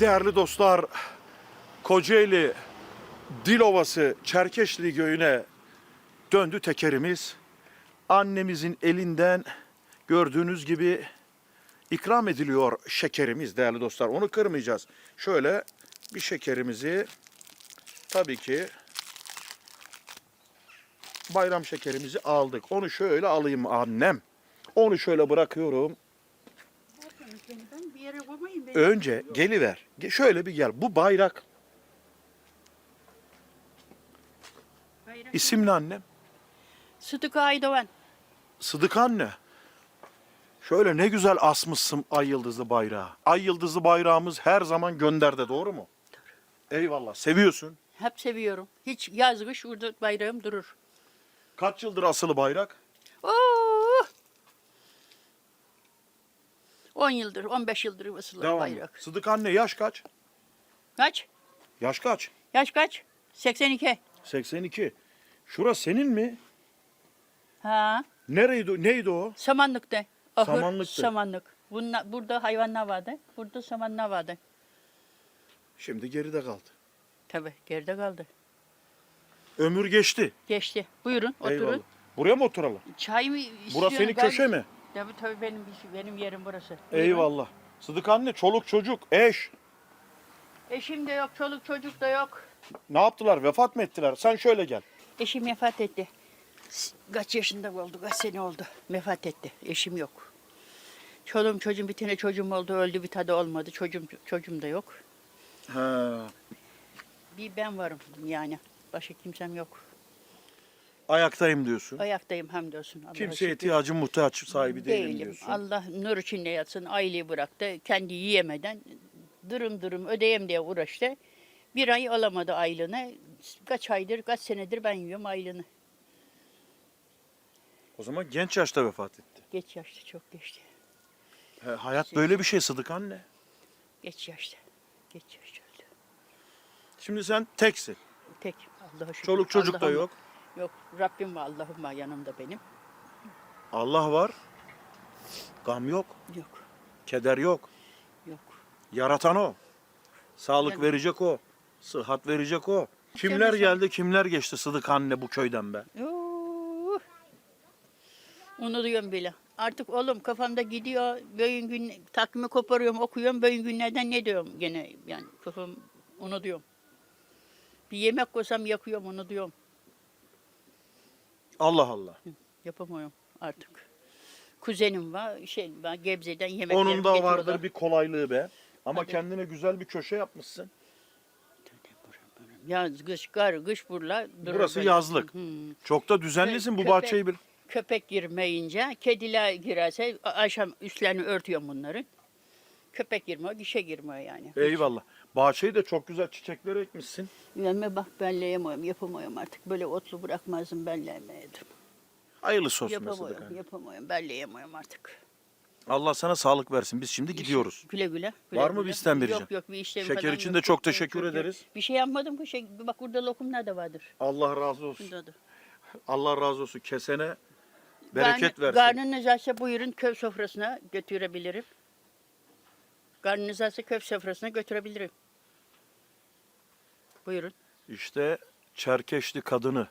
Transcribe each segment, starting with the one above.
Değerli dostlar, Kocaeli Dilovası Çerkeşli Göyü'ne döndü tekerimiz. Annemizin elinden gördüğünüz gibi ikram ediliyor şekerimiz değerli dostlar. Onu kırmayacağız. Şöyle bir şekerimizi tabii ki bayram şekerimizi aldık. Onu şöyle alayım annem. Onu şöyle bırakıyorum. Ben bir yere koymayayım. Ben. Önce geliver. Ge- Şöyle bir gel. Bu bayrak Bayrak- isim ne annem? Sıdık Aydoğan. Sıdık anne. Şöyle ne güzel asmışsın ay yıldızlı bayrağı. Ay yıldızlı bayrağımız her zaman gönderde doğru mu? Eyvallah. Seviyorsun. Hep seviyorum. Hiç yaz kış burada bayrağım durur. Kaç yıldır asılı bayrak? Oo! 10 yıldır, 15 yıldır asılı Devam. bayrak. Sıdık anne yaş kaç? Kaç? Yaş kaç? Yaş kaç? 82. 82. Şura senin mi? Ha, Nereydi? Neydi o? samanlıkta. Ahır, Samanlıktı. Samanlık. Bunla, burada hayvanlar vardı. Burada samanlar vardı. Şimdi geride kaldı. Tabii geride kaldı. Ömür geçti. Geçti. Buyurun oturun. Eyvallah. Buraya mı oturalım? Çay mı Burası istiyorsun? senin Ben- köşe mi? Tabii tabii benim benim yerim burası. Eyvallah. Sıdık anne, çoluk çocuk, eş. Eşim de yok, çoluk çocuk da yok. Ne yaptılar? Vefat mı ettiler? Sen şöyle gel. Eşim vefat etti. Kaç yaşında oldu, kaç sene oldu. Vefat etti. Eşim yok. Çoluğum çocuğum bir tane çocuğum oldu, öldü bir tadı olmadı. Çocuğum, çocuğum da yok. He. Bir ben varım yani. Başka kimsem yok. Ayaktayım diyorsun. Ayaktayım hamdolsun. Allah'a Kimseye şükür. ihtiyacın muhtaç sahibi değilim, diyorsun. Allah nur içinde yatsın. Aileyi bıraktı. Kendi yiyemeden dırım dırım ödeyem diye uğraştı. Bir ay alamadı aylığını. Kaç aydır, kaç senedir ben yiyorum aylığını. O zaman genç yaşta vefat etti. Geç yaşta, çok geçti. He, hayat böyle bir şey Sıdık anne. Geç yaşta. Geç yaşta öldü. Şimdi sen teksin. Tek Allah'a şükür. Çoluk çocuk da Allah'ım- yok. Yok. Rabbim var, Allah'ım var yanımda benim. Allah var. Gam yok. Yok. Keder yok. Yok. Yaratan o. Sağlık Yani- verecek o. Sıhhat verecek o. Kimler Kendisi- geldi kimler geçti Sıdık anne bu köyden be. Yuh. Unutuyorum bile. Artık oğlum kafamda gidiyor. Bugün gün takvimi koparıyorum, okuyorum. Bugün günlerden ne diyorum gene yani kafam unutuyorum. Bir yemek koysam yakıyorum, unutuyorum. Allah Allah. Yapamıyorum artık. Kuzenim var, şey var, Gebze'den yemek Onun da vardır bir kolaylığı be. Ama Hadi. kendine güzel bir köşe yapmışsın. Yaz, kış, kar, kış burla. durur Burası böyle. yazlık. Hı. Çok da düzenlisin bu Köpek- bahçeyi bir. Köpek girmeyince, kediler girerse a- akşam üstlerini örtüyorum bunların. Köpek girmiyor, gişe girmiyor yani. Eyvallah. Bahçeyi de çok güzel çiçekleri ekmişsin. Gelme bak belleyemiyorum, yapamıyorum artık. Böyle otlu bırakmazdım bellemeyedim. Hayırlısı olsun Sıdık Yapamıyorum, anne. yapamıyorum, belleyemiyorum artık. Allah sana sağlık versin. Biz şimdi gidiyoruz. Güle güle. güle Var mı güle. bir isteğin vereceğim? Yok yok bir işlem Şeker falan için yok. de çok Yok, teşekkür yok, yok. ederiz. Bir şey yapmadım ki. Şey, bak burada lokumlar da vardır. Allah razı olsun. Bunda da. Allah razı olsun. Kesene bereket Karnı- versin. Karnınız açsa buyurun köy sofrasına götürebilirim. Karnınız açsa köy sofrasına götürebilirim. Buyurun. İşte Çerkeşli kadını.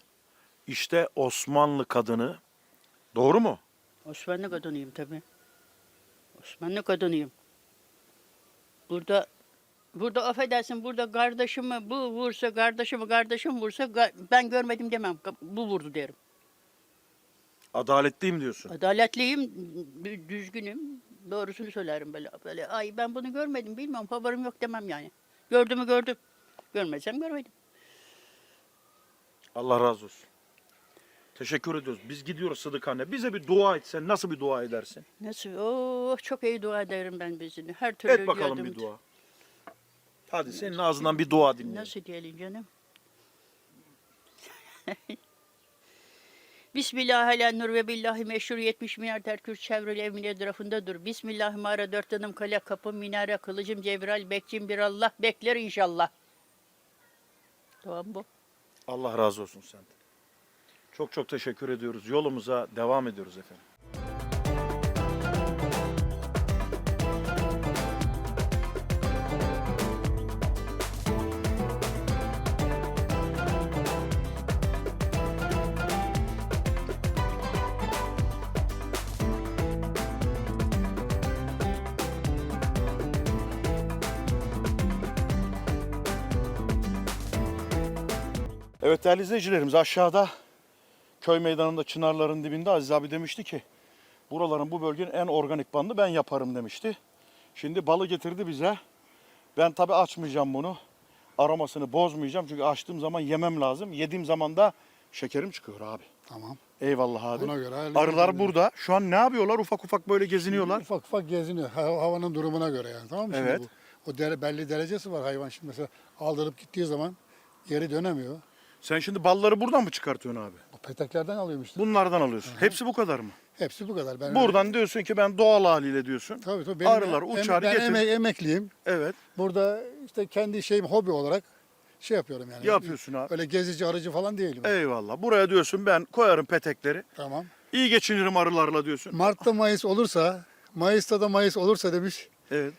İşte Osmanlı kadını. Doğru mu? Osmanlı kadınıyım tabii. Osmanlı kadınıyım. Burada burada affedersin burada kardeşimi bu vursa kardeşimi kardeşim vursa ben görmedim demem. Bu vurdu derim. Adaletliyim diyorsun. Adaletliyim, dü- düzgünüm. Doğrusunu söylerim böyle. Böyle ay ben bunu görmedim bilmem haberim yok demem yani. Gördüğümü gördüm. Görmezsem görmedim. Allah razı olsun. Teşekkür ediyoruz. Biz gidiyoruz Sıdık anne. Bize bir dua etsen nasıl bir dua edersin? Nasıl? Oh çok iyi dua ederim ben bizini. Her türlü Et bakalım bir dua. Hadi senin ağzından bir dua dinleyelim. Nasıl diyelim canım? Bismillah ala nur ve billahi meşhur 70 milyar terkür çevreli evmin etrafındadır. Bismillah mağara dört yanım kale kapım minare kılıcım Cebrail bekçim bir Allah bekler inşallah. Tamam bu. Allah razı olsun senden. Çok çok teşekkür ediyoruz. Yolumuza devam ediyoruz efendim. Evet değerli izleyicilerimiz aşağıda köy meydanında çınarların dibinde Aziz abi demişti ki buraların bu bölgenin en organik bandı ben yaparım demişti. Şimdi balı getirdi bize. Ben tabi açmayacağım bunu. Aromasını bozmayacağım çünkü açtığım zaman yemem lazım. Yediğim zaman da şekerim çıkıyor abi. Tamam. Eyvallah abi. Ona göre halledeceğiz Arılar burada. Şu an ne yapıyorlar? Ufak ufak böyle geziniyorlar. Ufak ufak geziniyor. Ha- havanın durumuna göre yani. Tamam mı? Şimdi Evet. bu, o dere, belli derecesi var hayvan. Şimdi mesela aldırıp gittiği zaman geri dönemiyor. Sen şimdi balları buradan mı çıkartıyorsun abi? O peteklerden alıyorum işte. Bunlardan alıyorsun. Hepsi bu kadar mı? Hepsi bu kadar. Ben Buradan diyorsun ki ben doğal haliyle diyorsun. Tabii tabii. Benim Arılar em- uçar ben getir. eme- emekliyim. Evet. Burada işte kendi şeyim hobi olarak şey yapıyorum yani. Yapıyorsun abi. Öyle gezici arıcı falan değilim. Eyvallah. Buraya diyorsun ben koyarım petekleri. Tamam. İyi geçinirim arılarla diyorsun. Mart'ta Mayıs olursa, Mayıs'ta da Mayıs olursa demiş. Evet.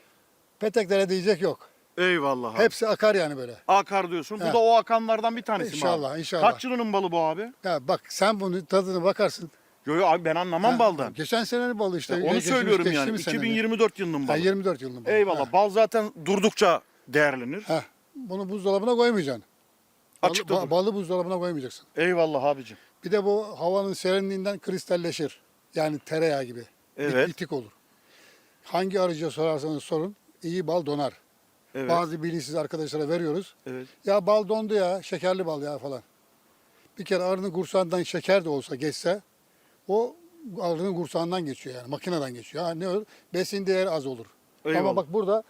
Peteklere diyecek yok. Eyvallah abi. Hepsi akar yani böyle. Akar diyorsun. Bu He. da o akanlardan bir tanesi mi İnşallah, abi? inşallah. Kaç yılının balı bu abi? Ya bak sen bunu tadına bakarsın. Yo yo abi ben anlamam Ha, baldan. Geçen senenin balı işte. Onu Geçmiş- söylüyorum yani. geçtiğimiz senenin. 2024 yılının Ha, balı. 24 yılının balı. Eyvallah. Bal zaten durdukça değerlenir. Ha, Bunu buzdolabına koymayacaksın. Balı, Açıkta ba- dur. balı buzdolabına koymayacaksın. Eyvallah abicim. Bir de bu havanın serinliğinden kristalleşir. Yani tereyağı gibi. Bit- Evet. Bitik olur. Hangi arıcıya sorarsanız sorun iyi bal donar. Evet. Bazı bilinçsiz arkadaşlara veriyoruz. Evet. Ya bal dondu ya, şekerli bal ya falan. Bir kere arının kursağından şeker de olsa geçse o arının kursağından geçiyor yani makineden geçiyor. Ha, ne olur? Besin değeri az olur. Eyvallah. Ama bak burada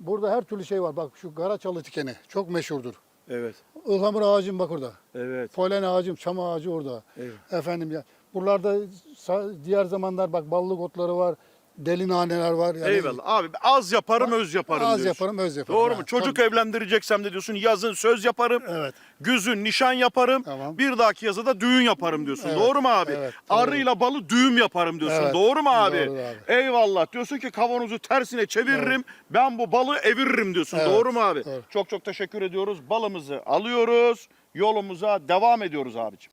burada her türlü şey var. Bak şu Karaçalı tikeni çok meşhurdur. Evet. Ihlamur ağacım bak orada. Evet. Polen ağacım, çam ağacı orada. Evet. Efendim ya. Buralarda diğer zamanlar bak ballık otları var. Deli naneler var. Yani Eyvallah. Abi az yaparım öz yaparım Az diyorsun. yaparım, öz yaparım. Doğru Ha, mu? Çocuk tabii. evlendireceksem de diyorsun yazın söz yaparım. Evet. Güzün nişan yaparım. Tamam. Bir dahaki yazıda düğün yaparım diyorsun. Evet, Doğru mu abi? evet, doğru. Arıyla balı düğüm yaparım diyorsun. Evet, Doğru mu abi? doğru abi. Eyvallah. Diyorsun ki kavanozu tersine çeviririm. Ben bu balı eviririm diyorsun. Evet, Doğru mu abi? doğru. Çok çok teşekkür ediyoruz. Balımızı alıyoruz. Yolumuza devam ediyoruz abicim.